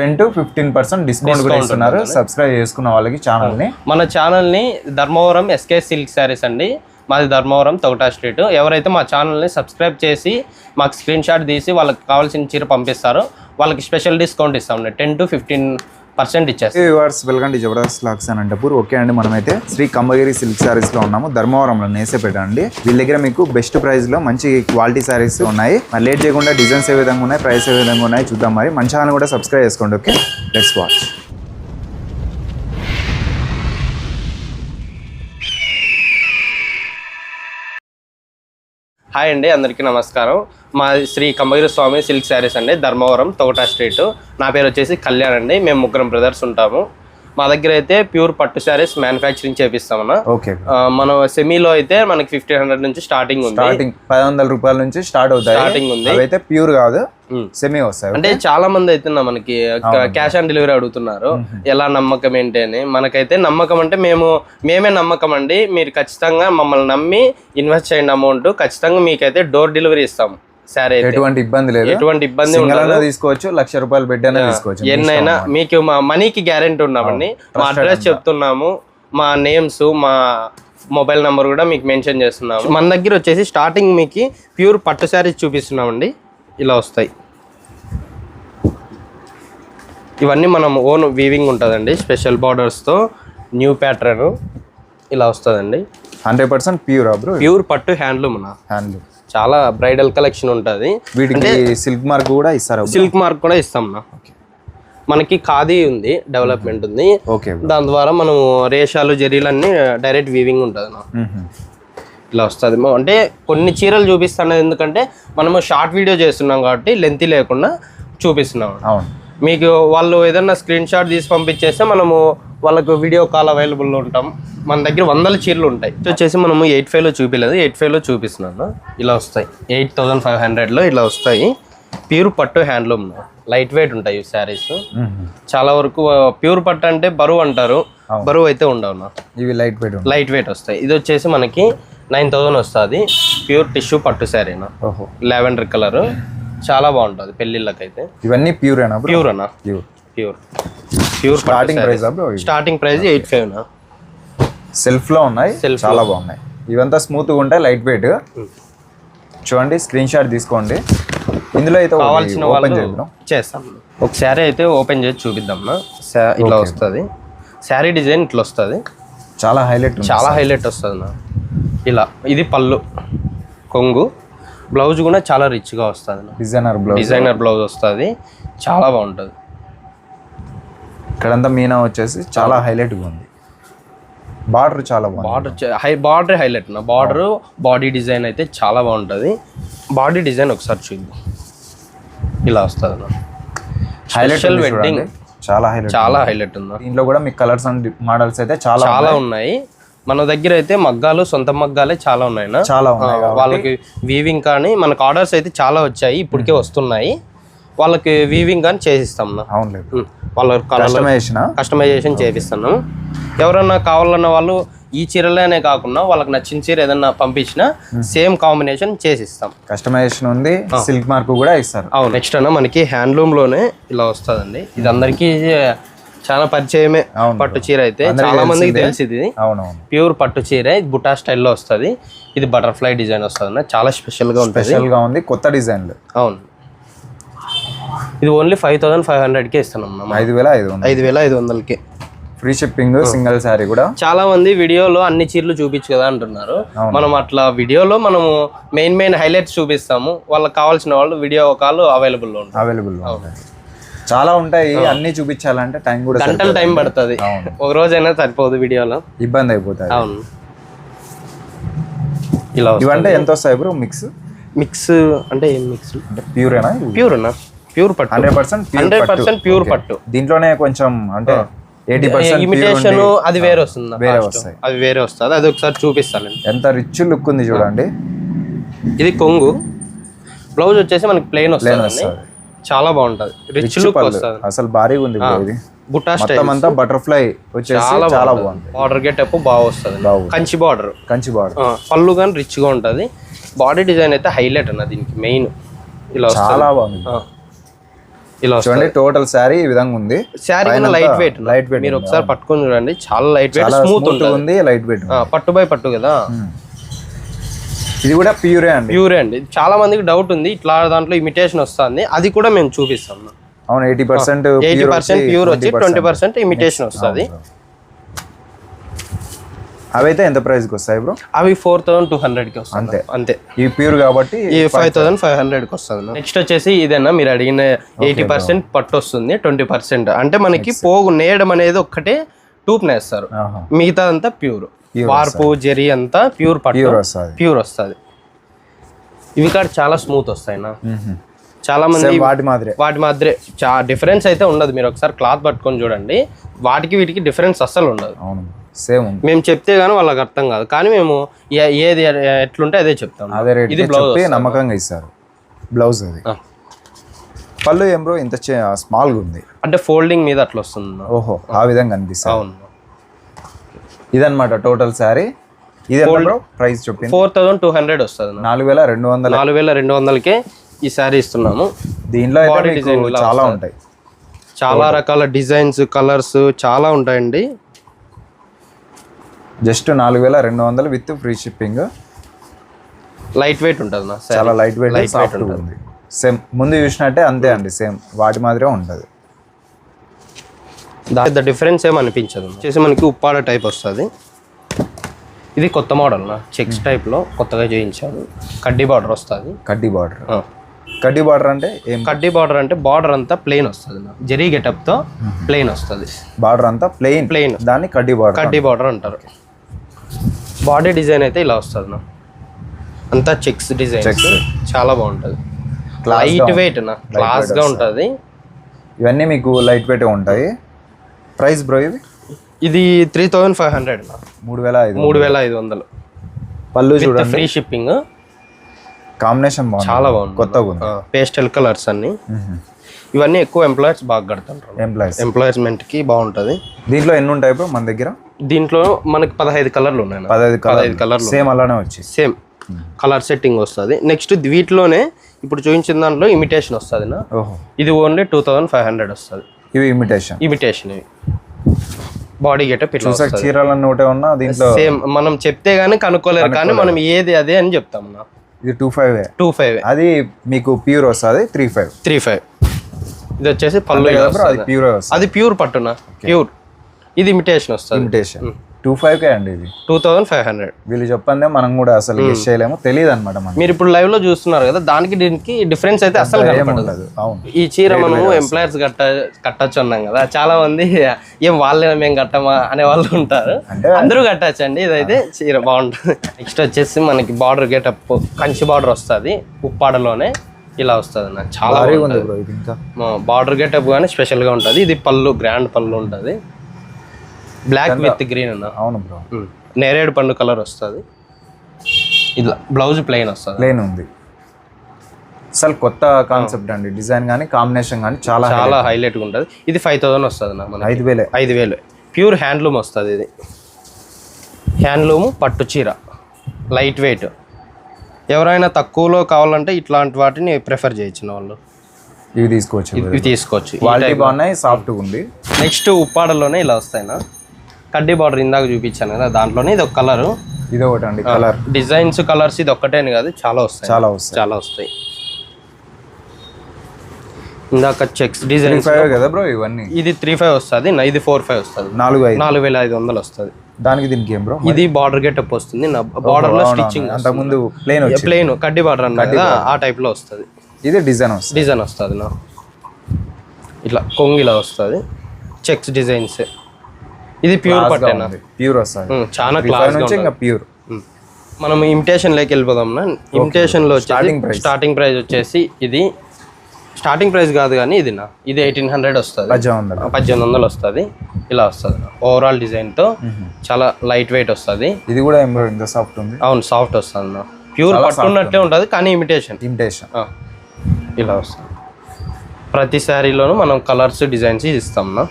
Ten to fifteen percent discount కూడా ఇస్తున్నారు. Subscribe చేసుకున్న వాళ్ళకి ఛానల్ని మన ఛానల్ని ధర్మవరం ఎస్కే సిల్క్ శారీస్ అండి. మాది ధర్మవరం తొగటా స్ట్రీట్. ఎవరైతే మా ఛానల్ని సబ్స్క్రైబ్ చేసి మాకు స్క్రీన్ షాట్ తీసి వాళ్ళకి కావాల్సిన చీర పంపిస్తారో వాళ్ళకి స్పెషల్ డిస్కౌంట్ ఇస్తామండి. టెన్ టు ఫిఫ్టీన్ పర్సెంట్ ఇచ్చేస్తాం. వ్యూవర్స్ వెల్కమ్ టు జబర్దస్త్ లాక్స్ అని అంటప్పుడు ఓకే అండి మనమైతే శ్రీ కంబగిరి సిల్క్ సారీస్లో ఉన్నాము. ధర్మవరంలో నేసేపేట అండి. వీళ్ళ దగ్గర మీకు బెస్ట్ ప్రైస్లో మంచి క్వాలిటీ సారీస్ ఉన్నాయి. మరి లేట్ చేయకుండా డిజైన్స్ ఏ విధంగా ఉన్నాయి ప్రైస్ ఏ విధంగా ఉన్నాయి చూద్దాం మరి. మంచి ఛానల్ కూడా సబ్స్క్రైబ్ చేసుకోండి ఓకే లెట్స్ వాచ్ హాయ్ అండి అందరికీ నమస్కారం. మా శ్రీ కంబగిరి స్వామి సిల్క్ శారీస్ అండి ధర్మవరం తోట స్ట్రీట్. నా పేరు వచ్చేసి కళ్యాణ్ అండి మేము ముగ్గురం బ్రదర్స్ ఉంటాము. మా దగ్గర అయితే ప్యూర్ పట్టు శారీస్ మ్యానుఫ్యాక్చరింగ్ చేపిస్తామన్నా. ఓకే. మనం సెమీలో అయితే మనకి ఫిఫ్టీన్ హండ్రెడ్ నుంచి స్టార్టింగ్ ఉంది. స్టార్టింగ్ పది వందల రూపాయల నుంచి స్టార్ట్ అవుతాయి. స్టార్టింగ్ ఉంది. అవైతే ప్యూర్ కాదు. సెమీ వస్తాయి అంటే చాలా మంది అయితే మనకి క్యాష్ ఆన్ డెలివరీ అడుగుతున్నారు. ఎలా నమ్మకం ఏంటి అని. మనకైతే నమ్మకం అంటే మేము మేమే నమ్మకం అండి. మీరు ఖచ్చితంగా మమ్మల్ని నమ్మి ఇన్వెస్ట్ చేయండి అమౌంట్. ఖచ్చితంగా మీకైతే డోర్ డెలివరీ ఇస్తాం సరే ఎటువంటి ఇబ్బంది లేదు. ఎటువంటి ఇబ్బంది ఉండదు. తీసుకోవచ్చు లక్ష రూపాయలు పెట్టి అయినా తీసుకోవచ్చు. ఎన్నైనా. మీకు మా మనీకి గ్యారెంటీ ఉన్నామండి. మా అడ్రస్ చెప్తున్నాము మా నేమ్స్ మా మొబైల్ నంబర్ కూడా మీకు మెన్షన్ చేస్తున్నాము. మన దగ్గర వచ్చేసి స్టార్టింగ్ మీకు ప్యూర్ పట్టు శారీస్ చూపిస్తున్నామండి. ఇలా వస్తాయి. ఇవన్నీ మనం ఓన్ వీవింగ్ ఉంటుందండి స్పెషల్ బార్డర్స్తో న్యూ ప్యాటర్న్ ఇలా వస్తుందండి. Hundred percent pure bro pure పట్టు హ్యాండ్లూమ్ హ్యాండ్లూమ్ చాలా బ్రైడల్ కలెక్షన్ ఉంటుంది. వీటికి సిల్క్ మార్క్ కూడా ఇస్తారు. సిల్క్ మార్క్ కూడా ఇస్తాం నా మనకి ఖాదీ ఉంది డెవలప్మెంట్ ఉంది. ఓకే దాని ద్వారా మనము రేషాలు జరీలు అన్ని డైరెక్ట్ వీవింగ్ ఉంటుంది నా ఇలా వస్తుంది. అంటే కొన్ని చీరలు చూపిస్తాను ఎందుకంటే మనము షార్ట్ వీడియో చేస్తున్నాం కాబట్టి లెంత్ లేకుండా చూపిస్తున్నాం అవును. మీకు వాళ్ళు ఏదన్నా స్క్రీన్ షాట్ తీసి పంపించేస్తే మనము వాళ్ళకు వీడియో కాల్ అవైలబుల్లో ఉంటాం. మన దగ్గర వందల చీరలు ఉంటాయి. వచ్చేసి మనము ఎయిట్ ఫైవ్లో చూపించలేదు ఎయిట్ ఫైవ్లో చూపిస్తున్నాను. ఇలా వస్తాయి. ఎయిట్ థౌజండ్ ఫైవ్ హండ్రెడ్లో ఇలా వస్తాయి. ప్యూర్ పట్టు హ్యాండ్లూమ్. లైట్ వెయిట్ ఉంటాయి ఈ శారీస్. చాలా వరకు ప్యూర్ పట్టు అంటే బరువు అంటారు. బరువు అయితే ఉండవు ఇవి లైట్ వెయిట్ లైట్ వెయిట్ వస్తాయి. ఇది వచ్చేసి మనకి నైన్ థౌజండ్ వస్తుంది. ప్యూర్ టిష్యూ పట్టు శారీనా లావెండర్ కలర్ చాలా బాగుంటుంది పెళ్ళిళ్ళకైతే. ఇవన్నీ ప్యూర్ బ్రో ప్యూర్ అన్న. Pure pure pure starting price starting price eight five నా సెల్ఫ్లో ఉన్నాయి? Self చాలా బాగున్నాయి. ఇవంతా స్మూత్గా ఉంటాయి లైట్ వెయిట్ చూడండి స్క్రీన్ షాట్ తీసుకోండి. ఇందులో అయితే కావాల్సిన వాళ్ళు చేద్దాం. చేస్తాం. ఒక శారీ అయితే ఓపెన్ చేసి చూపిద్దాం ఇట్లా వస్తుంది. శారీ డిజైన్ ఇట్లా వస్తుంది. చాలా హైలైట్ చాలా హైలైట్ వస్తుంది ఇలా ఇది పళ్ళు. కొంగు. బ్లౌజ్ కూడా చాలా రిచ్గా వస్తుంది. Designer blouse. డిజైనర్ బ్లౌజ్ వస్తుంది. చాలా బాగుంటుంది. ఇక్కడంతా మీనా వచ్చేసి చాలా హైలైట్గా ఉంది. బార్డర్ చాలా బార్డర్ హై బార్డర్ హైలైట్ నా. బార్డర్ బాడీ డిజైన్ అయితే చాలా బాగుంటుంది. బాడీ డిజైన్ ఒకసారి చూద్దాం. ఇలా వస్తుంది నా. హైలైట్ వెడ్డింగ్ చాలా హైలైట్ చాలా హైలైట్ ఉందా. దీంట్లో కూడా మీకు కలర్స్ అండ్ మోడల్స్ అయితే చాలా చాలా ఉన్నాయి. మన దగ్గర అయితే మగ్గాలు సొంత మగ్గాలే చాలా ఉన్నాయి. చాలా వాళ్ళకి వీవింగ్ కానీ మనకు ఆర్డర్స్ అయితే చాలా వచ్చాయి ఇప్పటికే వస్తున్నాయి. వాళ్ళకి వీవింగ్ కానీ చేసిస్తాం అవును ఉం. వాళ్ళ కస్టమైజేషన్ కస్టమైజేషన్ చేపిస్తున్నాం ఎవరన్నా కావాలన్న వాళ్ళు ఈ చీరలనే కాకుండా వాళ్ళకి నచ్చిన చీర ఏదన్నా పంపించినా సేమ్ కాంబినేషన్ చేసిస్తాం. కస్టమైజేషన్ ఉంది సిల్క్ మార్క్ కూడా ఇస్తారు. అవును. నెక్స్ట్ అన్న మనకి హ్యాండ్లూమ్లోనే ఇలా వస్తుందండి. ఇది అందరికీ చాలా పరిచయమే. పట్టు చీర అయితే. చాలా మందికి తెలిసిందే. తెలిసి ఇది. ప్యూర్ పట్టు చీర ఇది బుటా స్టైల్లో వస్తుంది. ఇది బటర్ఫ్లై డిజైన్ వస్తుంది చాలా స్పెషల్గా ఉంటుంది. స్పెషల్గా ఉంది కొత్త డిజైన్లు. అవును. ఇది ఓన్లీ ఫైవ్ థౌసండ్ ఫైవ్ హండ్రెడ్కే ఇస్తున్నాం ఐదు వేల ఐదు వందలు. ఐదు వేల ఐదు వందలకి. ఫ్రీ షిప్పింగ్ సింగిల్ శారీ కూడా. చాలా మంది వీడియోలో అన్ని చీరలు చూపించు కదా అంటున్నారు. మనం అట్లా వీడియోలో మనము మెయిన్ మెయిన్ హైలైట్స్ చూపిస్తాము. వాళ్ళకి కావాల్సిన వాళ్ళు వీడియో కాల్ అవైలబుల్ అవైలబుల్ చాలా ఉంటాయి అన్ని చూపించాలంటే టైం కూడా గంటల సరిపోదు. టైం పడుతుంది. ఒక రోజైనా సరిపోదు వీడియోలో. ఇబ్బంది అయిపోతుంది. అవును. ఇలా ఇవంటే ఎంత వస్తాయి బ్రో? మిక్స్ మిక్స్ అంటే ఏం మిక్స్ అంటే ప్యూరేనా ప్యూర్ ప్యూర్ పట్టు. Hundred percent hundred percent pure పట్టు. దీంట్లోనే కొంచెం అంటే ఎయిటీ పర్సెంట్ ఇమిటేషన్ అది వేరే వస్తుంది వేరే. వస్తాయి. అది వేరే వస్తుంది? అది ఒకసారి చూపిస్తానండి ఎంత రిచ్ లుక్ ఉంది చూడండి. ఇది కొంగు. బ్లౌజ్ వచ్చేసి మనకి ప్లెయిన్ వస్తుంది వస్తది. చాలా బాగుంటుంది. Rich look. వస్తుంది. అసలు భారీగా ఉంది ఇది. బుట్టా స్టైల్ మొత్తం అంతా బటర్ఫ్లై వచ్చేసి చాలా బాగుంది. బార్డర్ గెటప్ బాగా వస్తుంది. కంచి బార్డర్ కంచి బార్డర్ పళ్ళు కానీ రిచ్గా ఉంటుంది. బాడీ డిజైన్ అయితే హైలైట్ అన్న దీనికి మెయిన్ ఇలా చాలా బాగుంది. ఇలా చూడండి టోటల్ శారీ ఈ విధంగా ఉంది. Saree light weight light weight మీరు ఒకసారి పట్టుకొని చూడండి. చాలా లైట్ వెయిట్ స్మూత్ ఉంటుంది. ఉంది లైట్ వెయిట్ పట్టు బై పట్టు కదా? ఇది కూడా ప్యూరే అండి. ప్యూరే అండి. చాలా మందికి డౌట్ ఉంది ఇట్లా దాంట్లో ఇమిటేషన్ వస్తుంది. అది కూడా మేము చూపిస్తాం. అవును eighty percent eighty percent pure వచ్చి ట్వంటీ పర్సెంట్ ఇమిటేషన్ వస్తుంది. అవైతే ఎంత ప్రైస్కి వస్తాయి బ్రో అవి ఫోర్ థౌసండ్ టూ హండ్రెడ్కి వస్తుంది అంతే. అంతే. ఈ ప్యూర్ కాబట్టి ఈ ఫైవ్ థౌసండ్ ఫైవ్ హండ్రెడ్కి వస్తుంది నెక్స్ట్ వచ్చేసి ఇదేనా? మీరు అడిగిన ఎయిటీ పర్సెంట్ పట్టు వస్తుంది ట్వంటీ పర్సెంట్ అంటే మనకి పోగు నేయడం అనేది ఒక్కటే టూప్ నేస్తారు. మిగతా అంతా ప్యూర్ వార్పు జెరీ అంతా ప్యూర్ పట్టు. ప్యూర్ వస్తుంది. ప్యూర్ వస్తుంది. ఇవి కాడ చాలా స్మూత్ వస్తాయినా. చాలా మంది వాటి మాదిరే. వాటి మధ్య చా డిఫరెన్స్ అయితే ఉండదు. మీరు ఒకసారి క్లాత్ పట్టుకొని చూడండి. వాటికి వీటికి డిఫరెన్స్ అస్సలు ఉండదు. అవును. సేమ్ మేము చెప్తే గానీ వాళ్ళకి అర్థం కాదు. కానీ మేము ఏది ఎట్లుంటే అదే చెప్తాం. అదే రేట్ ఇది బ్లౌజ్ నమ్మకంగా ఇస్తారు. బ్లౌజ్ అది. పళ్ళు ఏం బ్రో ఇంత స్మాల్గా ఉంది. అంటే ఫోల్డింగ్ మీద అట్లా వస్తుంది. ఓహో ఆ విధంగా అనిపిస్తుంది. అవును. ఇదన్నమాట టోటల్ శారీ ఇది ప్రైస్ చెప్పింది ఫోర్ థౌసండ్ టూ హండ్రెడ్ వస్తుంది నాలుగు వేల రెండు వందల నాలుగు వేల రెండు వందలకే ఈ శారీ ఇస్తున్నాము. దీనిలో చాలా ఉంటాయి. చాలా రకాల డిజైన్స్ కలర్స్ చాలా ఉంటాయండి. జస్ట్ నాలుగు వేల రెండు వందలు with free shipping light weight ఉంటుంది చాలా లైట్ వెయిట్ Light సాఫ్ట్ ఉంది సేమ్ ముందు చూసినట్టే అంతే అండి సేమ్ వాటి మాదిరే ఉంటుంది. పెద్ద డిఫరెన్స్ ఏం అనిపించదు. వచ్చేసి మనకి ఉప్పాడ టైప్ వస్తుంది. ఇది కొత్త మోడల్ నా. చెక్స్ టైప్లో కొత్తగా చేయించారు. కడ్డీ బార్డర్ వస్తుంది. కడ్డీ బార్డర్ కడ్డీ బార్డర్ అంటే ఏం? కడ్డీ బార్డర్ అంటే బార్డర్ అంతా ప్లెయిన్ వస్తుంది నా. జరీ గెటప్తో ప్లెయిన్ వస్తుంది. బార్డర్ అంతా ప్లెయిన్ ప్లెయిన్ దాన్ని కడ్డీ బార్డర్ కడ్డీ బార్డర్ అంటారు. బాడీ డిజైన్ అయితే ఇలా వస్తుంది నా. అంతా చెక్స్ డిజైన్ చాలా బాగుంటుంది. లైట్ వెయిట్ నా. క్లాస్గా ఉంటుంది. ఇవన్నీ మీకు లైట్ వెయిట్ ఉంటాయి. ప్రైస్ బ్రో ఇవి ఇది త్రీ థౌజండ్ ఫైవ్ హండ్రెడ్ మూడు వేల ఐదు మూడు వేల ఐదు వందలు. పళ్ళు చూడండి. ఫ్రీ షిప్పింగ్ కాంబినేషన్ బాగుంది. చాలా బాగుంది. కొత్తగా ఉంది. పేస్టల్ కలర్స్ అన్ని. ఇవన్నీ ఎక్కువ ఎంప్లాయర్స్ బాగా కడుతుంటారు ఎంప్లాయీస్ ఎంప్లాయ్మెంట్కి బాగుంటది. దీంట్లో ఎన్ని ఉంటాయి బ్రో మన దగ్గర? దీంట్లో మనకి పదహైదు కలర్లు ఉన్నాయి పదహైదు పదహైదు కలర్ కలర్లు సేమ్ అలానే వచ్చి సేమ్ కలర్ సెట్టింగ్ వస్తుంది. నెక్స్ట్ వీటిలోనే ఇప్పుడు చూపించిన దాంట్లో ఇమిటేషన్ వస్తుంది ఇది only two thousand five hundred వస్తుంది. ఇవి ఇమిటేషన్ ఇమిటేషన్ ఇవి. బాడీ గెటప్ ఇట్లా చూసాక చీరలన్నీ ఒకటే ఉన్నా దీంట్లో సేమ్ మనం చెప్తే గానీ కనుక్కోలేరు కానీ మనం ఏది అదే అని చెప్తాం నా ఇది టూ ఫైవ్ టూ ఫైవ్ అది మీకు ప్యూర్ వస్తుంది త్రీ ఫైవ్ త్రీ ఫైవ్ ఇది వచ్చేసి పళ్ళు అది. ప్యూర్ అది ప్యూర్ పట్టునా? ప్యూర్ ఇది ఇమిటేషన్ వస్తుంది. ఇమిటేషన్ టూ ఫైవ్ కే అండి ఇది. Two thousand five hundred. వీళ్ళు చెప్పందే మనం కూడా అసలు గెస్ చేయలేము. తెలియదు అనమాట మీరు ఇప్పుడు లైవ్లో చూస్తున్నారు కదా దానికి దీనికి డిఫరెన్స్ అయితే అసలు కనపడదు. అవును. ఈ చీర మనము ఎంప్లాయర్స్ కట్ట కట్టచ్చు అన్నాం కదా చాలా మంది ఏం వాళ్ళే మేము కట్టమా అనే వాళ్ళు ఉంటారు. అందరూ కట్టచ్చు అండి ఇదైతే చీర బాగుంటుంది. నెక్స్ట్ వచ్చేసి మనకి బార్డర్ గెటప్ కంచి బార్డర్ వస్తుంది ఉప్పాడలోనే ఇలా వస్తుంది నాకు. చాలా బార్డర్ గెటప్ కానీ స్పెషల్గా ఉంటుంది. ఇది పళ్ళు గ్రాండ్ పళ్ళు ఉంటుంది. బ్లాక్ విత్ గ్రీన్ అన్న అవును బ్రో. నేరేడు పండు కలర్ వస్తుంది. ఇట్లా బ్లౌజ్ ప్లెయిన్ వస్తుంది? ప్లేన్ ఉంది. అసలు కొత్త కాన్సెప్ట్ అండి. డిజైన్ కానీ కాంబినేషన్ కానీ చాలా చాలా హైలైట్గా ఉంటుంది. ఇది ఫైవ్ థౌసండ్ వస్తుంది నా మనకి. ఐదు వేలే. ఐదు వేలు. ప్యూర్ హ్యాండ్లూమ్ వస్తుంది ఇది. హ్యాండ్లూమ్ పట్టు చీర. లైట్ వెయిట్ ఎవరైనా తక్కువలో కావాలంటే ఇట్లాంటి వాటిని ప్రిఫర్ చేయొచ్చు వాళ్ళు. ఇవి తీసుకోవచ్చు ఇవి తీసుకోవచ్చు. క్వాలిటీ బాగున్నాయి సాఫ్ట్గా ఉంది. నెక్స్ట్ ఉప్పాడలోనే ఇలా వస్తాయినా కడ్డీ బార్డర్ ఇందాక చూపించాను కదా దాంట్లోనే ఇది ఒక కలర్. ఇది ఒకటి అండి కలర్. డిజైన్స్ కలర్స్ ఇది ఒక్కటేని కాదు చాలా వస్తాయి. చాలా వస్తాయి. చాలా వస్తాయి. ఇందాక చెక్స్ త్రీ డిజైన్స్ ఫైవ్ కదా బ్రో ఇవన్నీ? ఇది త్రీ ఫైవ్ వస్తుంది ఇది ఫోర్ ఫైవ్ వస్తుంది. నాలుగు నాలుగు వేల ఐదు వందలు వస్తుంది. దానికి దీనికి ఏం బ్రో ఇది బార్డర్ గెటప్ వస్తుంది నా బార్డర్లో స్టిచ్చింగ్ ప్లేన్ వచ్చి ప్లెయిన్ కడ్డీ బార్డర్ అన్న కదా ఆ టైప్లో వస్తుంది. ఇది డిజైన్ వస్తుంది. డిజైన్ వస్తుంది నా. ఇట్లా కొంగిలా వస్తుంది. Checks designs. ఇది ప్యూర్ పట్టేనా? ప్యూర్ వస్తుంది. చాలా క్లాస్ నుంచి ఇంకా ప్యూర్ మనం ఇమిటేషన్లోకి వెళ్ళిపోదాం ఇమిటేషన్లో. స్టార్టింగ్ ప్రైస్ వచ్చేసి ఇది స్టార్టింగ్ ప్రైస్ కాదు కానీ ఇది నా ఇది ఎయిటీన్ హండ్రెడ్ వస్తుంది. పద్దెనిమిది వందలు. వస్తుంది. ఇలా వస్తుంది. ఓవరాల్ డిజైన్తో చాలా లైట్ వెయిట్ వస్తుంది. ఇది కూడా సాఫ్ట్ ఉంది. అవును సాఫ్ట్ వస్తుంది. నా ప్యూర్ పట్టున్నట్లే ఉంటుంది కానీ ఇమిటేషన్ ఇమిటేషన్ ఇలా వస్తుంది. ప్రతి శారీలోనూ మనం కలర్స్ డిజైన్స్ ఇస్తాం నా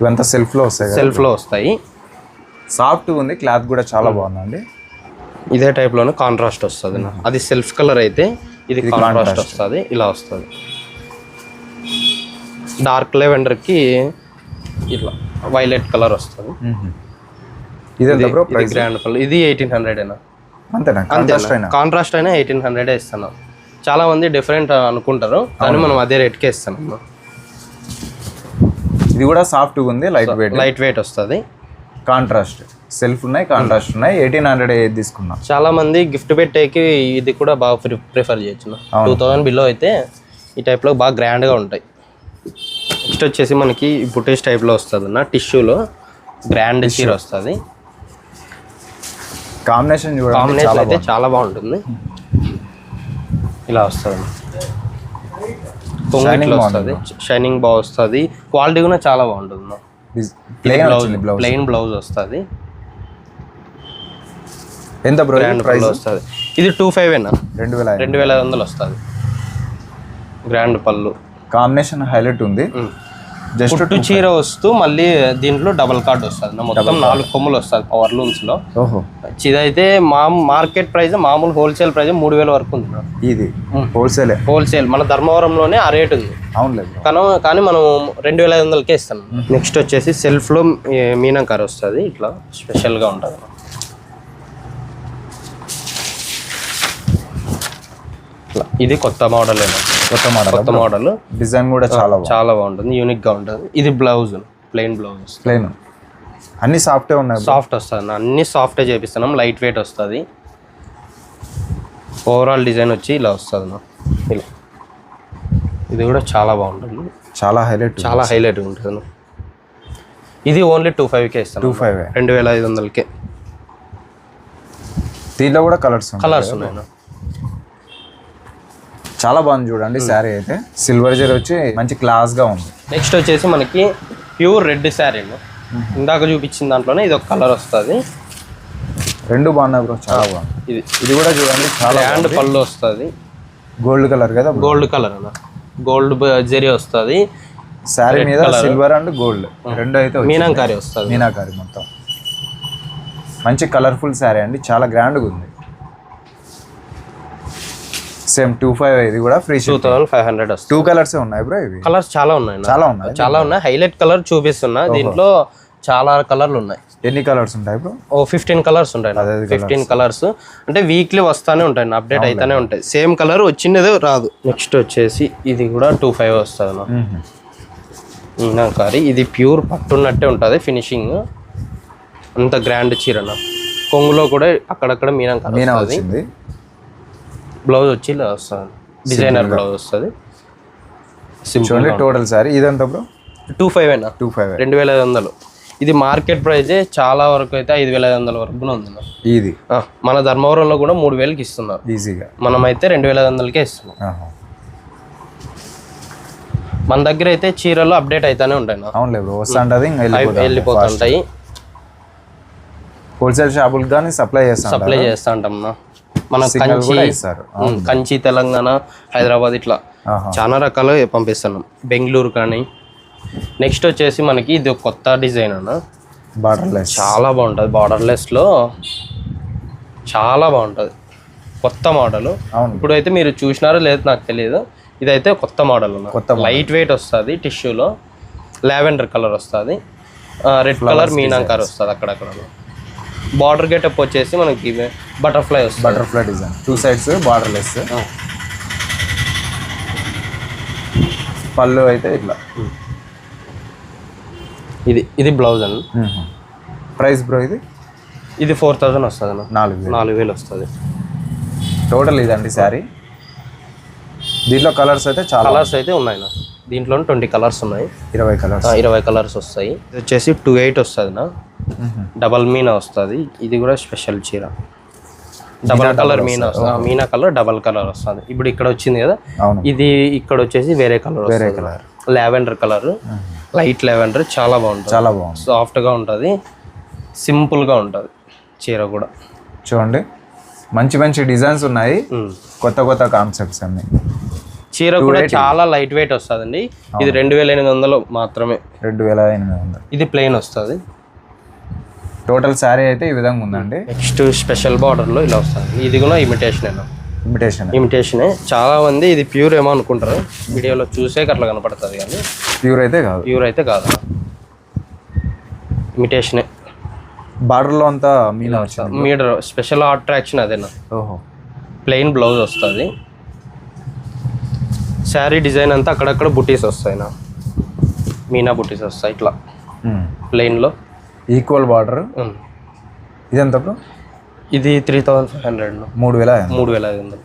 ఇవంతా సెల్ఫ్లో వస్తాయి కదా. సెల్ఫ్లో వస్తాయి. సాఫ్ట్ ఉంది క్లాత్ కూడా చాలా బాగుందండి. ఇదే టైప్లోనే కాంట్రాస్ట్ వస్తుంది అది సెల్ఫ్ కలర్ అయితే ఇది కాంట్రాస్ట్ వస్తుంది ఇలా వస్తుంది. డార్క్ లెవెండర్కి ఇట్లా వైలెట్ కలర్ వస్తుంది. ఇది గ్రాండ్ కలర్ ఇది ఎయిటీన్ హండ్రెడ్ అయినా అంతేనా? కాంట్రాస్ట్ అయినా? కాంట్రాస్ట్ అయినా ఎయిటీన్ హండ్రెడ్ ఇస్తున్నాం చాలా మంది డిఫరెంట్ అనుకుంటారు కానీ మనం అదే రేట్కే ఇస్తున్నాం ఇది కూడా సాఫ్ట్ ఉంది లైట్ వెయిట్ లైట్ వెయిట్ వస్తుంది. కాంట్రాస్ట్ సెల్ఫ్ ఉన్నాయి కాంట్రాస్ట్ ఉన్నాయి. ఎయిటీన్ హండ్రెడ్ తీసుకున్నాం. చాలా మంది గిఫ్ట్ పెట్టేకి ఇది కూడా బాగా ప్రి ప్రిఫర్ చేయొచ్చు. టూ థౌజండ్ బిలో అయితే ఈ టైప్లో బాగా గ్రాండ్గా ఉంటాయి. నెక్స్ట్ వచ్చేసి మనకి బుటేస్ టైప్లో వస్తుంది అన్న టిష్యూలో గ్రాండ్ చీర వస్తుంది. కాంబినేషన్ కాంబినేషన్ అయితే చాలా బాగుంటుంది. ఇలా వస్తుంది వస్తుంది. షైనింగ్ బాగా వస్తుంది. క్వాలిటీ కూడా చాలా బాగుంటుంది ప్లెయిన్ బ్లౌజ్ వస్తుంది. ఎంత బ్రో ప్రైస్ వస్తుంది. ఇది టూ ఫైవ్ ఏనా? రెండు వేల రెండు వేల ఐదు వందలు వస్తుంది. గ్రాండ్ పళ్ళు. కాంబినేషన్ హైలైట్ ఉంది. జస్ట్ పుట్టు చీర వస్తూ మళ్ళీ దీంట్లో డబల్ కార్డ్ వస్తుంది. మొత్తం నాలుగు కొమ్ములు వస్తుంది పవర్ లూమ్స్లో. ఇదైతే మా మార్కెట్ ప్రైస్ మామూలు హోల్సేల్ ప్రైస్ మూడు వేల వరకు ఉంది ఇది హోల్సేలే హోల్సేల్ మన ధర్మవరంలోనే ఆ రేట్ ఉంది. అవునులేదు కానీ కానీ మనం రెండు వేల ఐదు వందలకే ఇస్తాం. నెక్స్ట్ వచ్చేసి సెల్ఫ్లో మీనాకారి వస్తుంది. ఇట్లా స్పెషల్గా ఉంటుంది. ఇది కొత్త మోడల్ కొత్త మోడల్ కొత్త మోడల్ డిజైన్ కూడా చాలా చాలా బాగుంటుంది. యూనిక్గా ఉంటుంది. ఇది బ్లౌజ్ ప్లెయిన్ బ్లౌజ్ ప్లెయిన్ అన్ని సాఫ్టే ఉన్నాయి. సాఫ్ట్ వస్తుంది. అన్ని సాఫ్టే చేపిస్తున్నాం. లైట్ వెయిట్ వస్తుంది. ఓవరాల్ డిజైన్ వచ్చి ఇలా వస్తుంది ఇలా. ఇది కూడా చాలా బాగుంటుంది. చాలా హైలైట్ చాలా హైలైట్ ఉంటుంది. ఇది ఓన్లీ టూ ఫైవ్కే ఇస్తాను టూ ఫైవ్ రెండు వేల ఐదు వందలకే. దీంట్లో కూడా కలర్స్ కలర్స్ ఉన్నాయి. చాలా బాగుంది చూడండి శారీ అయితే. సిల్వర్ జరీ వచ్చి మంచి క్లాస్గా ఉంది. నెక్స్ట్ వచ్చేసి మనకి ప్యూర్ రెడ్ శారీ ఇందాక చూపించిన దాంట్లోనే ఇది ఒక కలర్ వస్తుంది. రెండు బాగున్నాయి బ్రో చాలా బాగుంది ఇది. ఇది కూడా చూడండి చాలా హ్యాండ్ పళ్ళు వస్తుంది. గోల్డ్ కలర్ కదా. గోల్డ్ కలర్ అన్న. గోల్డ్ జరీ వస్తుంది. శారీ మీద సిల్వర్ అండ్ గోల్డ్ రెండు అయితే. మీనాంకారి వస్తుంది. మీనాకారి మొత్తం. మంచి కలర్ఫుల్ శారీ అండి చాలా గ్రాండ్గా ఉంది. సేమ్ టూ ఫైవ్ ఇది కూడా free two thousand five hundred వస్తుంది టూ కలర్స్ ఉన్నాయి బ్రో ఇవి? కలర్స్ చాలా ఉన్నాయి. చాలా ఉన్నాయి. చాలా ఉన్నాయి. హైలైట్ కలర్ చూపిస్తున్నా. దీంట్లో చాలా కలర్లు ఉన్నాయి. ఎన్ని కలర్స్ ఉంటాయి బ్రో ఓ ఫిఫ్టీన్ కలర్స్ ఉంటాయి ఫిఫ్టీన్ కలర్స్ అంటే వీక్లీ వస్తానే ఉంటాయి. అప్డేట్ అయితేనే ఉంటాయి. సేమ్ కలర్ వచ్చినదే రాదు. నెక్స్ట్ వచ్చేసి ఇది కూడా టూ ఫైవ్ వస్తుంది నా. ఇది ప్యూర్ పట్టున్నట్టే ఉంటుంది ఫినిషింగ్ అంత గ్రాండ్ చీరన కొంగులో కూడా అక్కడక్కడ మీనాకారి మీనా వస్తుంది వచ్చింది. బ్లౌజ్ వచ్చి ఇలా వస్తుంది. డిజైనర్ బ్లౌజ్ వస్తుంది. సింపుల్ చూడండి టోటల్ శారీ ఇదంతా బ్రో టూ ఫైవ్ అయినా టూ ఫైవ్ రెండు వేల ఐదు వందలు. ఇది మార్కెట్ ప్రైజే చాలా వరకు అయితే ఐదు వేల ఐదు వందల వరకు ఉంది. ఇది. మన ధర్మవరంలో కూడా మూడు వేలకి ఇస్తున్నారు. ఈజీగా మనమైతే రెండు వేల ఐదు వందలకే ఇస్తున్నాం. మన దగ్గర అయితే చీరలు అప్డేట్ అవుతానే ఉంటాయి వెళ్ళిపోతుంటాయి. హోల్సేల్ షాపులకు కానీ సప్లై చేస్తాం సప్లై చేస్తా ఉంటాం. మన కంచి కంచి తెలంగాణ హైదరాబాద్ ఇట్లా. చాలా రకాలుగా పంపిస్తున్నాం. బెంగళూరు కానీ. నెక్స్ట్ వచ్చేసి మనకి ఇది ఒక కొత్త డిజైన్ అన్న. బార్డర్ లెస్ చాలా బాగుంటుంది. బార్డర్లెస్లో చాలా బాగుంటుంది. కొత్త మోడల్. ఇప్పుడైతే మీరు చూసినారో లేదో నాకు తెలియదు. ఇదైతే కొత్త మోడల్ కొత్త లైట్ వెయిట్ వస్తుంది టిష్యూలో లావెండర్ కలర్ వస్తుంది. రెడ్ కలర్ మీనాంకర్ వస్తుంది అక్కడక్కడ. బార్డర్ గెటప్ వచ్చేసి మనకి బటర్ఫ్లై వస్తుంది. Butterfly design. Two sides border less పళ్ళు అయితే ఇట్లా. ఇది ఇది బ్లౌజ్ అండి. ప్రైస్ బ్రో ఇది? ఇది ఫోర్ థౌజండ్ వస్తుంది అన్న. నాలుగు నాలుగు వేలు వస్తుంది. టోటల్ ఇదండి శారీ. దీంట్లో కలర్స్ అయితే చాలా కలర్స్ అయితే ఉన్నాయి నా దీంట్లో ట్వంటీ కలర్స్ ఉన్నాయి. ఇరవై కలర్స్ ఇరవై కలర్స్ వస్తాయి. ఇది వచ్చేసి టూ ఎయిట్ వస్తుంది నా డబల్ మీనా వస్తుంది. ఇది కూడా స్పెషల్ చీర. డబల్ కలర్ మీనా వస్తుంది. మీనా కలర్ డబల్ కలర్ వస్తుంది. ఇప్పుడు ఇక్కడ వచ్చింది కదా ఇది ఇక్కడ వచ్చేసి వేరే కలర్ వేరే colour. Lavender colour. Light lavender చాలా బాగుంటుంది. చాలా బాగుంది. సాఫ్ట్గా ఉంటుంది. సింపుల్గా ఉంటుంది చీర కూడా. చూడండి. మంచి మంచి డిజైన్స్ ఉన్నాయి. కొత్త కొత్త కాన్సెప్ట్స్ అన్ని. చీర కూడా చాలా లైట్ వెయిట్ వస్తుందండి. ఇది రెండు వేల ఎనిమిది వందలు మాత్రమే. రెండు వేల ఎనిమిది వందలు. ఇది ప్లెయిన్ వస్తుంది. టోటల్ శారీ అయితే ఈ విధంగా ఉందండి. నెక్స్ట్ స్పెషల్ బార్డర్లో ఇలా వస్తుంది. ఇది కూడా ఇమిటేషన్ ఇమిటేషన్ ఇమిటేషనే చాలా మంది ఇది ప్యూర్ ఏమో అనుకుంటారు. వీడియోలో చూసే అట్లా కనపడుతుంది కానీ ప్యూర్ అయితే కాదు. ప్యూర్ అయితే కాదు. ఇమిటేషనే బార్డర్లో అంతా మీనా వచ్చింది. మీటర్ స్పెషల్ అట్రాక్షన్ అదేనా ఓహో. ప్లెయిన్ బ్లౌజ్ వస్తుంది. శారీ డిజైన్ అంతా అక్కడక్కడ బుటీస్ వస్తాయి నా. మీనా బుటీస్ వస్తాయి ఇట్లా. ప్లెయిన్లో ఈక్వల్ బార్డర్. ఇది ఎంత ఇది త్రీ థౌజండ్ ఫైవ్ హండ్రెడ్ మూడు వేల. మూడు వేల ఐదు వందలు.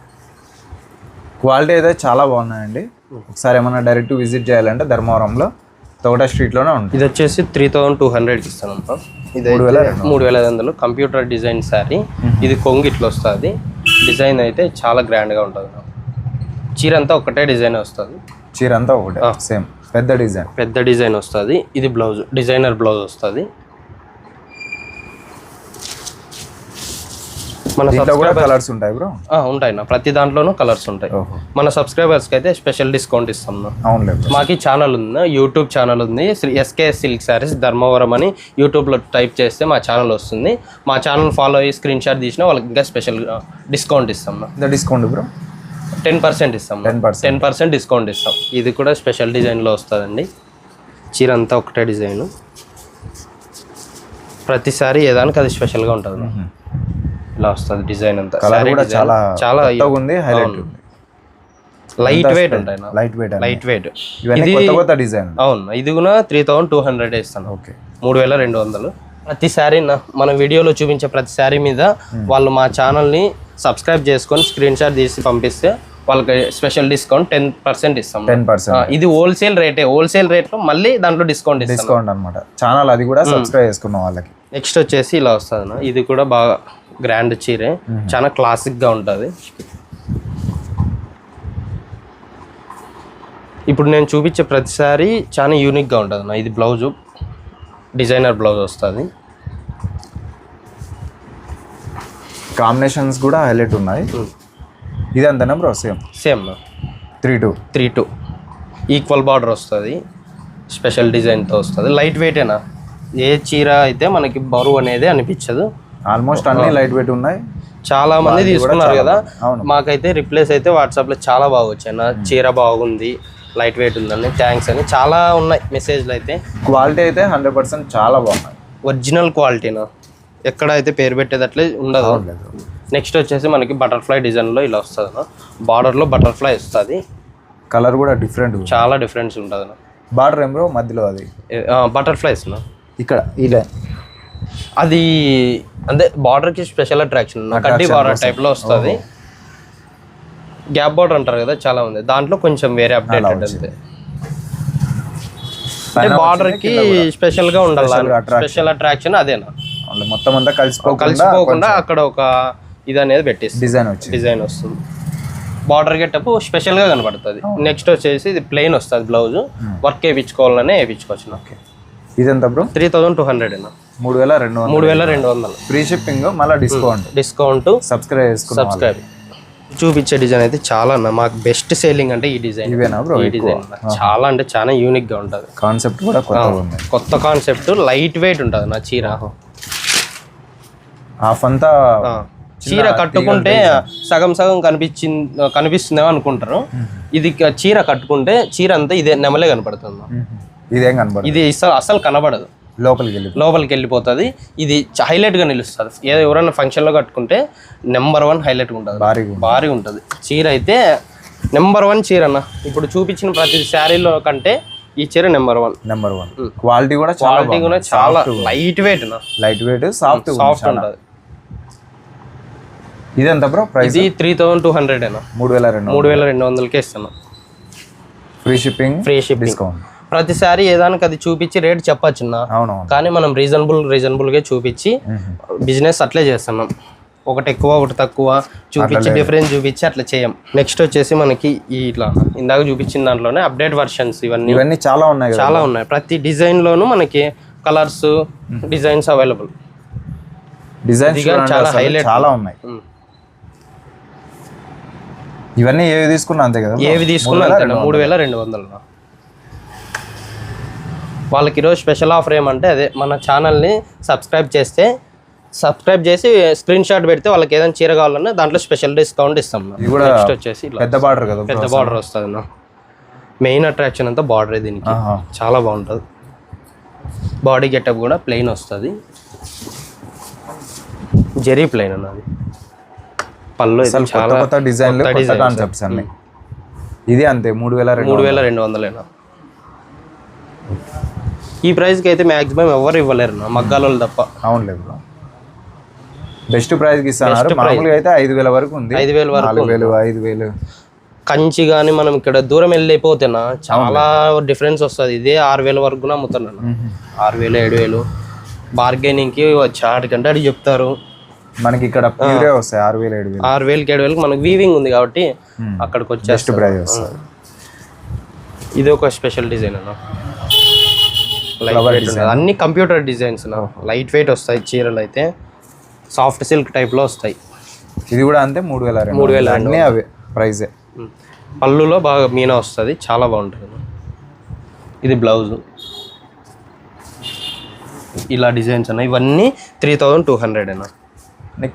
క్వాలిటీ అయితే చాలా బాగున్నాయండి. ఒకసారి ఏమన్నా డైరెక్ట్ విజిట్ చేయాలంటే ధర్మవరంలో తోట స్ట్రీట్లోనే ఉంటుంది. ఇది వచ్చేసి త్రీ థౌజండ్ టూ హండ్రెడ్కి ఇస్తాను ఇది మూడు వేల మూడు వేల ఐదు వందలు. కంప్యూటర్ డిజైన్ శారీ ఇది కొంగు ఇట్లా వస్తుంది. డిజైన్ అయితే చాలా గ్రాండ్గా ఉంటుంది చీర అంతా ఒకటే డిజైన్ వస్తుంది. చీర అంతా ఒకటే సేమ్ పెద్ద డిజైన్ పెద్ద డిజైన్ వస్తుంది. ఇది బ్లౌజ్ డిజైనర్ బ్లౌజ్ వస్తుంది. మన కూడా కలర్స్ ఉంటాయి బ్రో ఉంటాయి నా. ప్రతి దాంట్లోనూ కలర్స్ ఉంటాయి. మన సబ్స్క్రైబర్స్కి అయితే స్పెషల్ డిస్కౌంట్ ఇస్తాం అవునులే మాకి ఛానల్ ఉంది యూట్యూబ్ ఛానల్ ఉంది. Sri SK silk sarees Dharmavaram అని యూట్యూబ్లో టైప్ చేస్తే మా ఛానల్ వస్తుంది. మా ఛానల్ ఫాలో అయ్యి స్క్రీన్ షాట్ తీసినా వాళ్ళకి ఇంకా స్పెషల్ డిస్కౌంట్ ఇస్తాం డిస్కౌంట్ బ్రో టెన్ పర్సెంట్ ఇస్తాం 10%. టెన్ పర్సెంట్ డిస్కౌంట్ ఇస్తాం. ఇది కూడా స్పెషల్ డిజైన్లో వస్తుందండి. చీర అంతా ఒకటే డిజైన్ ప్రతిసారి ఏదానికి అది స్పెషల్గా ఉంటుంది. ఇలా వస్తుంది డిజైన్ అంతా. కలర్ కూడా చాలా చాలా ఉంది హైలైట్ ఉంది. Light weight light weight light weight wait ఇవన్నీ కొత్త కొత్త డిజైన్ అవును ఇది కూడా త్రీ థౌసండ్ టూ హండ్రెడ్ ఇస్తాను ఓకే. మూడు వేల రెండు వందలు. ప్రతి శారీ మన వీడియోలో చూపించే ప్రతి శారీ మీద వాళ్ళు మా ఛానల్ని సబ్స్క్రైబ్ చేసుకొని స్క్రీన్ షాట్ తీసి పంపిస్తే వాళ్ళకి స్పెషల్ డిస్కౌంట్ టెన్ పర్సెంట్ ఇస్తాం. టెన్ పర్సెంట్ ఇది హోల్సేల్ రేటే హోల్సేల్ రేట్లో మళ్ళీ దాంట్లో డిస్కౌంట్ డిస్కౌంట్ అనమాట ఛానల్ అది కూడా సబ్స్క్రైబ్ చేసుకున్న వాళ్ళకి. నెక్స్ట్ వచ్చేసి ఇలా వస్తుంది. ఇది కూడా బాగా గ్రాండ్ చీరే. చాలా క్లాసిక్గా ఉంటుంది. ఇప్పుడు నేను చూపించే ప్రతిసారి చాలా యూనిక్గా ఉంటుంది అన్న. ఇది బ్లౌజు. డిజైనర్ బ్లౌజ్ వస్తుంది. కాంబినేషన్స్ కూడా హైలైట్ ఉన్నాయి. ఇది అంతేనా bro? Same same three two three two equal border వస్తుంది. స్పెషల్ డిజైన్తో వస్తుంది. లైట్ వెయిటేనా ఏ చీర అయితే మనకి బరువు అనేది అనిపించదు. ఆల్మోస్ట్ అన్ని లైట్ వెయిట్ ఉన్నాయి. చాలా మంది తీసుకున్నారు కదా. మాకైతే రిప్లేస్ అయితే వాట్సాప్లో చాలా బాగా వచ్చాయి నా చీర బాగుంది లైట్ వెయిట్ ఉందని థ్యాంక్స్ అని చాలా ఉన్నాయి మెసేజ్లు అయితే. క్వాలిటీ అయితే హండ్రెడ్ పర్సెంట్ చాలా బాగున్నాయి. ఒరిజినల్ క్వాలిటీనా ఎక్కడ అయితే పేరు పెట్టేటట్లే ఉండదు. నెక్స్ట్ వచ్చేసి మనకి బటర్ఫ్లై డిజైన్లో ఇలా వస్తుంది బార్డర్లో బటర్ఫ్లై వస్తుంది. కలర్ కూడా డిఫరెంట్ చాలా డిఫరెన్స్ ఉంటుంది బార్డర్ ఏం బ్రో మధ్యలో అది. బటర్ఫ్లైస్ ఇక్కడ ఇలా అది అంటే బార్డర్కి స్పెషల్ అట్రాక్షన్. కడ్డీ బార్డర్ టైప్లో వస్తుంది. గ్యాప్ బార్డర్ అంటారు కదా చాలా ఉంది. దాంట్లో కొంచెం వేరే అప్డేటెడ్ అంతే. అంటే బార్డర్కి స్పెషల్గా ఉండాలి? స్పెషల్ అట్రాక్షన్ అదేనా? మొత్తం అంతా కలిసిపోకుండా కలిసిపోకుండా అక్కడ ఒక ఇది అనేది పెట్టేసి డిజైన్ వచ్చింది. డిజైన్ వస్తుంది. బార్డర్ గెటప్ స్పెషల్గా కనబడుతుంది నెక్స్ట్ వచ్చేసి ఇది ప్లెయిన్ వస్తుంది బ్లౌజ్. వర్క్ వేయించుకోవాలనే వేయించుకోవచ్చు. ఓకే. ఇది ఎంత bro? Three thousand two hundred మూడు వేల రెండు మూడు వేల రెండు వందలు. ఫ్రీ షిప్పింగ్ మళ్ళీ డిస్కౌంట్ డిస్కౌంట్ సబ్స్క్రైబ్ సబ్స్క్రైబ్ చూపించే డిజైన్ అయితే చాలా అన్న మాకు బెస్ట్ సేలింగ్ అంటే ఈ డిజైన్. ఇవేనా బ్రో? ఈ డిజైన్. చాలా అంటే చాలా యూనిక్గా ఉంటుంది. కాన్సెప్ట్ కూడా కొత్త కాన్సెప్ట్ లైట్ వెయిట్ ఉంటుంది నా చీర. హాఫ్ అంతా చీర కట్టుకుంటే సగం సగం కనిపించింది కనిపిస్తుందేమో అనుకుంటారు. ఇది క- చీర కట్టుకుంటే చీర అంతా ఇదే నెమలే కనపడుతుంది. ఇదేం కనబడదు. ఇది అసలు కనబడదు. లోపలికి వెళ్ళి లోపలికి వెళ్ళిపోతుంది. ఇది చ- highlight గా నిలుస్తుంది. ఏదో ఎవరైనా function లో కట్టుకుంటే నెంబర్ వన్ హైలైట్ ఉంటుంది. భారీగా ఉంది. భారీ ఉంటుంది. చీర అయితే నెంబర్ వన్ చీర అన్న. ఇప్పుడు చూపించిన ప్రతి శారీలో కంటే ఈ చీర number one number one quality కూడా చాలా క్వాలిటీ కూడా చాలా లైట్ వెయిట్ నా లైట్ వెయిట్ సాఫ్ట్ సాఫ్ట్ ఉంటుంది ఇది ఎంత బ్రో ప్రైస్ ఇది త్రీ థౌసండ్ టూ హండ్రెడ్ అయినా మూడు వేల రెండు మూడు వేల రెండు వందలకే ఇస్తాను free shipping free shipping discount ప్రతిసారి ఏదానికి అది చూపించి రేట్ చెప్పచ్చు నా అవునవును. కానీ మనం రీజనబుల్ రీజనబుల్గా చూపించి బిజినెస్ అట్లే చేస్తున్నాం. ఒకటి ఎక్కువ ఒకటి తక్కువ చూపించి డిఫరెన్స్ చూపించి అట్లా చేయం. నెక్స్ట్ వచ్చేసి మనకి ఈ ఇట్లా ఇందాక చూపించిన దాంట్లోనే అప్డేట్ వర్షన్స్ ఇవన్నీ. ఇవన్నీ చాలా ఉన్నాయి చాలా ఉన్నాయి. ప్రతి డిజైన్లోనూ మనకి కలర్స్ డిజైన్స్ అవైలబుల్ డిజైన్స్ చాలా. చాలా ఉన్నాయి. ఇవన్నీ ఏవి తీసుకున్నా అంతే కదా? ఏవి తీసుకున్నా మూడు వేల రెండు వందలు? వాళ్ళకి ఈరోజు స్పెషల్ ఆఫర్ ఏమంటే అదే మన ఛానల్ని సబ్స్క్రైబ్ చేస్తే సబ్స్క్రైబ్ చేసి స్క్రీన్ షాట్ పెడితే వాళ్ళకి ఏదైనా చీర కావాలన్నా దాంట్లో స్పెషల్ డిస్కౌంట్ ఇస్తాం నెక్స్ట్ వచ్చేసి పెద్ద బార్డర్ కదా పెద్ద బార్డర్ వస్తుంది అన్న. మెయిన్ అట్రాక్షన్ అంతా బార్డర్ దీనికి. చాలా బాగుంటుంది. బాడీ గెటప్ కూడా ప్లెయిన్ వస్తుంది. జెరీ ప్లెయిన్ అన్నది పళ్ళు చాలా కొత్త డిజైన్లు కొత్త కొత్త designs. కాన్సెప్ట్స్ అన్ని. ఇది అంతే మూడు వేల మూడు వేల రెండు వందలేనా? ఈ ప్రైస్కి అయితే మ్యాక్సిమం ఎవరు ఇవ్వలేరు నా మగ్గాల తప్ప. అవును లేదు బెస్ట్ ప్రైస్కి ఇస్తున్నారు మామూలుగా అయితే ఐదు వేల వరకు ఉంది. ఐదు వేల వరకు వేలు ఐదు వేలు. కంచి కానీ మనం ఇక్కడ దూరం వెళ్ళిపోతేనా చాలా డిఫరెన్స్ వస్తుంది. ఇదే ఆరు వేల వరకు కూడా అమ్ముతున్నాను ఆరు వేలు ఏడు వేలు. బార్గెనింగ్కి ఆడికంటే అడిగి చెప్తారు. మనకి ఇక్కడ ప్యూరే వస్తాయి. ఆరు వేలు ఏడు వేలు. ఆరు వేలకి ఏడు వేలకి మనకు వీవింగ్ ఉంది కాబట్టి అక్కడికి వచ్చేస్తుంది. ప్రైస్ వస్తుంది. ఇది ఒక స్పెషల్ డిజైన్ అన్న. లైట్ వెయిట్ ఉంటుంది అన్ని కంప్యూటర్ డిజైన్స్ నా. లైట్ వెయిట్ వస్తాయి చీరలు అయితే. సాఫ్ట్ సిల్క్ టైప్లో వస్తాయి. ఇది కూడా అంతే మూడు వేల మూడు వేల. అన్నీ అవే ప్రైజే. పళ్ళులో బాగా మీనా వస్తుంది చాలా బాగుంటుంది. ఇది బ్లౌజ్. ఇలా డిజైన్స్ అన్న ఇవన్నీ త్రీ థౌజండ్ టూ హండ్రెడ్ అన్న.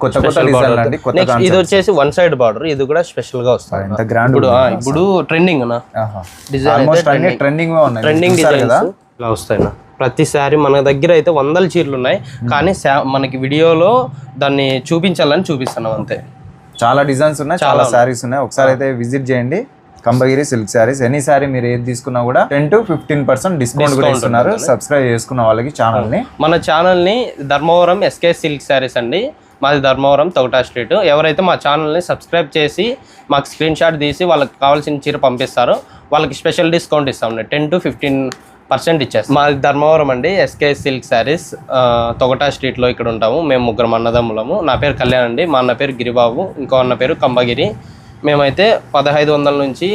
కొత్త కొత్త నెక్స్ట్ ఇది వచ్చేసి వన్ సైడ్ బార్డర్ ఇది కూడా స్పెషల్గా వస్తుంది ఇప్పుడు ట్రెండింగ్ అన్న. అన్ని ట్రెండింగ్ ట్రెండింగ్ డిజైన్స్ ఇలా వస్తాయి అన్న. ప్రతిసారి మన దగ్గర అయితే వందల చీరలు ఉన్నాయి. కానీ మనకి వీడియోలో దాన్ని చూపించాలని చూపిస్తున్నాం అంతే. చాలా డిజైన్స్ ఉన్నాయి చాలా శారీస్ ఉన్నాయి. ఒకసారి అయితే విజిట్ చేయండి. Kambagiri silk sarees. Any saree మీరు ఏది తీసుకున్నా కూడా ten to fifteen percent discount కూడా ఇస్తున్నారు. సబ్స్క్రైబ్ చేసుకున్న వాళ్ళకి ఛానల్ని మన ఛానల్ని ధర్మవరం ఎస్కే సిల్క్ శారీస్ అండి. మాది ధర్మవరం తొగటా స్ట్రీట్. ఎవరైతే మా ఛానల్ని సబ్స్క్రైబ్ చేసి మాకు స్క్రీన్ షాట్ తీసి వాళ్ళకి కావాల్సిన చీర పంపిస్తారో వాళ్ళకి స్పెషల్ డిస్కౌంట్ ఇస్తాం టెన్ టు ఫిఫ్టీన్ పర్సెంట్ ఇచ్చేస్తాం. మాది ధర్మవరం అండి ఎస్కే సిల్క్ శారీస్. తొగటా స్ట్రీట్లో ఇక్కడ ఉంటాము. మేము ముగ్గురం అన్నదమ్ములము. నా పేరు కళ్యాణ్ అండి. మా అన్న పేరు గిరిబాబు. ఇంకో అన్న పేరు కంబగిరి. మేమైతే పదహైదు వందల నుంచి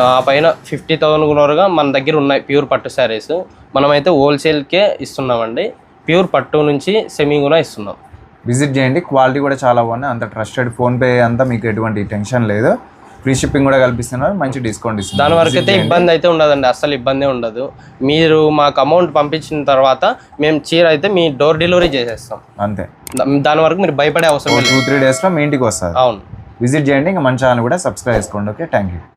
ఆ పైన ఫిఫ్టీ థౌసండ్ వరకు మన దగ్గర ఉన్నాయి ప్యూర్ పట్టు శారీస్. మనమైతే హోల్సేల్కే ఇస్తున్నామండి. ప్యూర్ పట్టు నుంచి సెమీ కూడా ఇస్తున్నాం. విజిట్ చేయండి. క్వాలిటీ కూడా చాలా బాగున్నాయి. అంత ట్రస్టెడ్ ఫోన్ పే అంతా మీకు ఎటువంటి టెన్షన్ లేదు. ఫ్రీ షిప్పింగ్ కూడా కల్పిస్తున్నారు. మంచి డిస్కౌంట్ దాని ఇస్తున్నారు వరకు అయితే ఇబ్బంది అయితే ఉండదండి. అస్సలు ఇబ్బంది ఉండదు. మీరు మాకు అమౌంట్ పంపించిన తర్వాత మేము చీర అయితే మీ డోర్ డెలివరీ చేసేస్తాం. అంతే. దాని వరకు మీరు భయపడే అవసరం టూ త్రీ డేస్లో మీ ఇంటికి వస్తారు. అవును. విజిట్ చేయండి. ఇంకా మన ఛానల్ కూడా సబ్స్క్రైబ్ చేసుకోండి. Okay thank you.